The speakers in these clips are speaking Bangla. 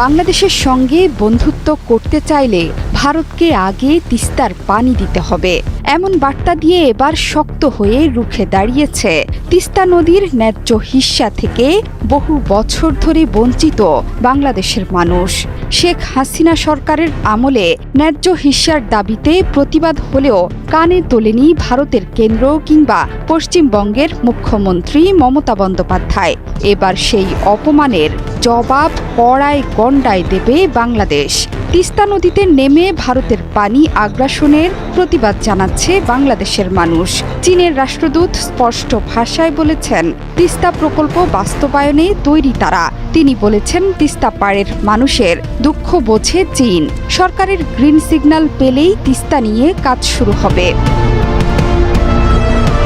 বাংলাদেশের সঙ্গে বন্ধুত্ব করতে চাইলে ভারতকে আগে তিস্তার পানি দিতে হবে। এমন বার্তা দিয়ে এবার শক্ত হয়ে রুখে দাঁড়িয়েছে। তিস্তা নদীর ন্যায্য হিস্সা থেকে বহু বছর ধরে বঞ্চিত বাংলাদেশের মানুষ। শেখ হাসিনা সরকারের আমলে ন্যায্য হিস্যার দাবিতে প্রতিবাদ হলেও কানে তোলেনি ভারতের কেন্দ্র কিংবা পশ্চিমবঙ্গের মুখ্যমন্ত্রী মমতা বন্দ্যোপাধ্যায়। এবার সেই অপমানের জবাব কড়ায় গণ্ডায় দেবে বাংলাদেশ। তিস্তা নদীতে নেমে ভারতের পানি আগ্রাসনের প্রতিবাদ জানাচ্ছে বাংলাদেশের মানুষ। চীনের রাষ্ট্রদূত স্পষ্ট ভাষায় বলেছেন, তিস্তা প্রকল্প বাস্তবায়নে তৈরি তারা। তিনি বলেছেন, তিস্তা পাড়ের মানুষের দুঃখ বোঝে চীন। সরকারের গ্রিন সিগন্যাল পেলেই তিস্তা নিয়ে কাজ শুরু হবে।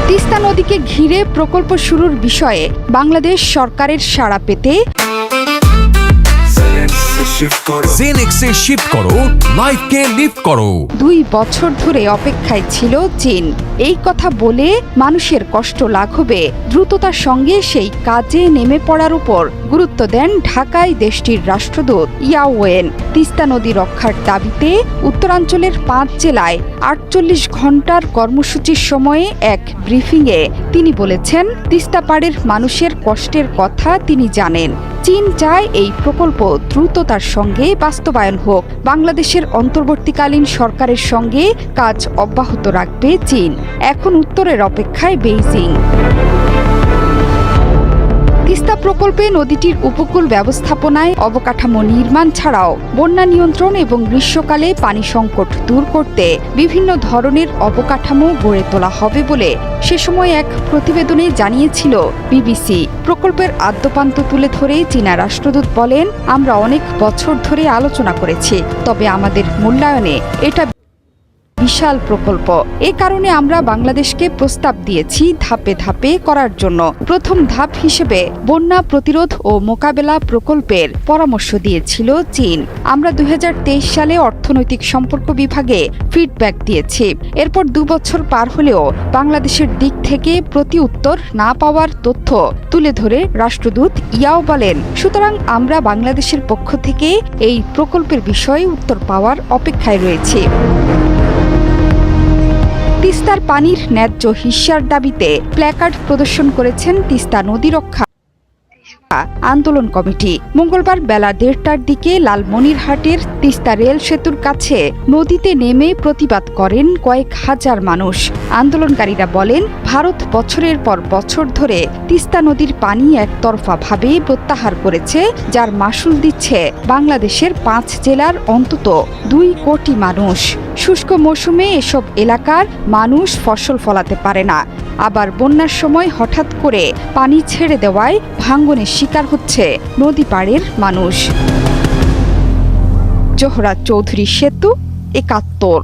তিস্তা নদীকে ঘিরে প্রকল্প শুরুর বিষয়ে বাংলাদেশ সরকারের সাড়া পেতে জেনেক্সে শিফট করো। লাইফকে লিফট করো দুই বছর ধরে অপেক্ষায় ছিল চীন এই কথা বলে মানুষের কষ্ট লাঘবে। দ্রুততার সঙ্গে সেই কাজে নেমে পড়ার উপর গুরুত্ব দেন ঢাকায় দেশটির রাষ্ট্রদূত ইয়াওয়েন। তিস্তা নদী রক্ষার দাবিতে উত্তরাঞ্চলের পাঁচ জেলায় আটচল্লিশ ঘণ্টার কর্মসূচির সময়ে এক ব্রিফিংয়ে তিনি বলেছেন, তিস্তা পাড়ের মানুষের কষ্টের কথা তিনি জানেন। চীন চায় এই প্রকল্প দ্রুততার সঙ্গে বাস্তবায়ন হোক। বাংলাদেশের অন্তর্বর্তীকালীন সরকারের সঙ্গে কাজ অব্যাহত রাখবে চীন। এখন উত্তরের অপেক্ষায় বেইজিং। তিস্তা প্রকল্পে নদীটির উপকূল ব্যবস্থাপনায় অবকাঠামো নির্মাণ ছাড়াও বন্যা নিয়ন্ত্রণ এবং গ্রীষ্মকালে পানি সংকট দূর করতে বিভিন্ন ধরনের অবকাঠামো গড়ে তোলা হবে বলে সে সময় এক প্রতিবেদনে জানিয়েছিল বিবিসি। প্রকল্পের আদ্যপান্ত তুলে ধরে চীনা রাষ্ট্রদূত বলেন, আমরা অনেক বছর ধরে আলোচনা করেছি, তবে আমাদের মূল্যায়নে এটা বিশাল প্রকল্প। এ কারণে আমরা বাংলাদেশকে প্রস্তাব দিয়েছি ধাপে ধাপে করার জন্য। প্রথম ধাপ হিসেবে বন্যা প্রতিরোধ ও মোকাবেলা প্রকল্পের পরামর্শ দিয়েছিল চীন। আমরা দু হাজার তেইশ সালে অর্থনৈতিক সম্পর্ক বিভাগে ফিডব্যাক দিয়েছি। এরপর দু বছর পার হলেও বাংলাদেশের দিক থেকে প্রতি উত্তর না পাওয়ার তথ্য তুলে ধরে রাষ্ট্রদূত ইয়াও বলেন, সুতরাং আমরা বাংলাদেশের পক্ষ থেকে এই প্রকল্পের বিষয়ে উত্তর পাওয়ার অপেক্ষায় রয়েছি। তিস্তার পানির ন্যায্য হিস্যার দাবিতে প্ল্যাকার্ড প্রদর্শন করেছেন তিস্তা নদী রক্ষা। আন্দোলন কমিটি। মঙ্গলবার বেলা দেড়টার দিকে লালমনিরহাটের তিস্তা রেল সেতুর কাছে নদীতে নেমে প্রতিবাদ করেন কয়েক হাজার মানুষ। আন্দোলনকারীরা বলেন, ভারত বছরের পর বছর ধরে তিস্তা নদীর পানি একতরফাভাবে প্রত্যাহার করেছে, যার মাসুল দিচ্ছে বাংলাদেশের পাঁচ জেলার অন্তত দুই কোটি মানুষ। শুষ্ক মৌসুমে এসব এলাকার মানুষ ফসল ফলাতে পারে না। আবার বন্যার সময় হঠাৎ করে পানি ছেড়ে দেওয়ায় ভাঙ্গনের শিকার হচ্ছে নদী পাড়ের মানুষ। জোহরা চৌধুরী সেতু একাত্তর।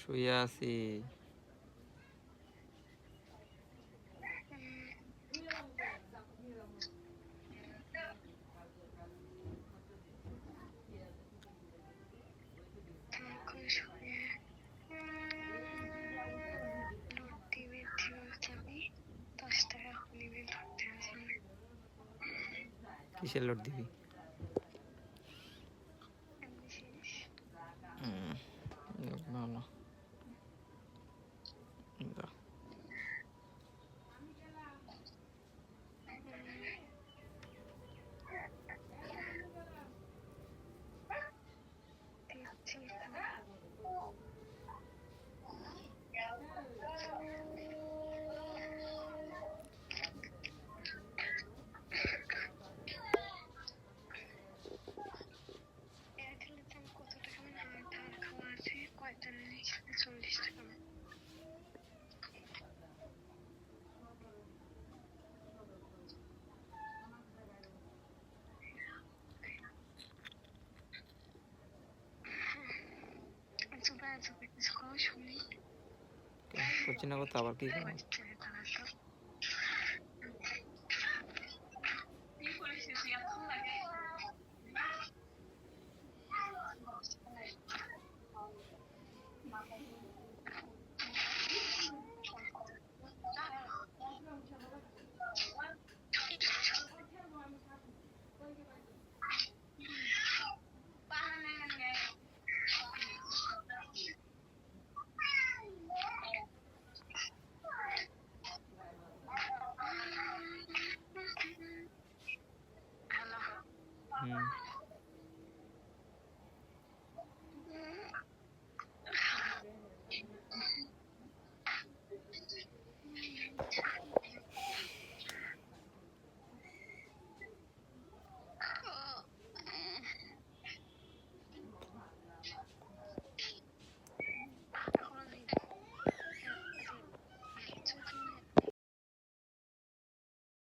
শুয়ে আছি। কিসের লোড দিবি? ভালো পারছি না করতে আবার কি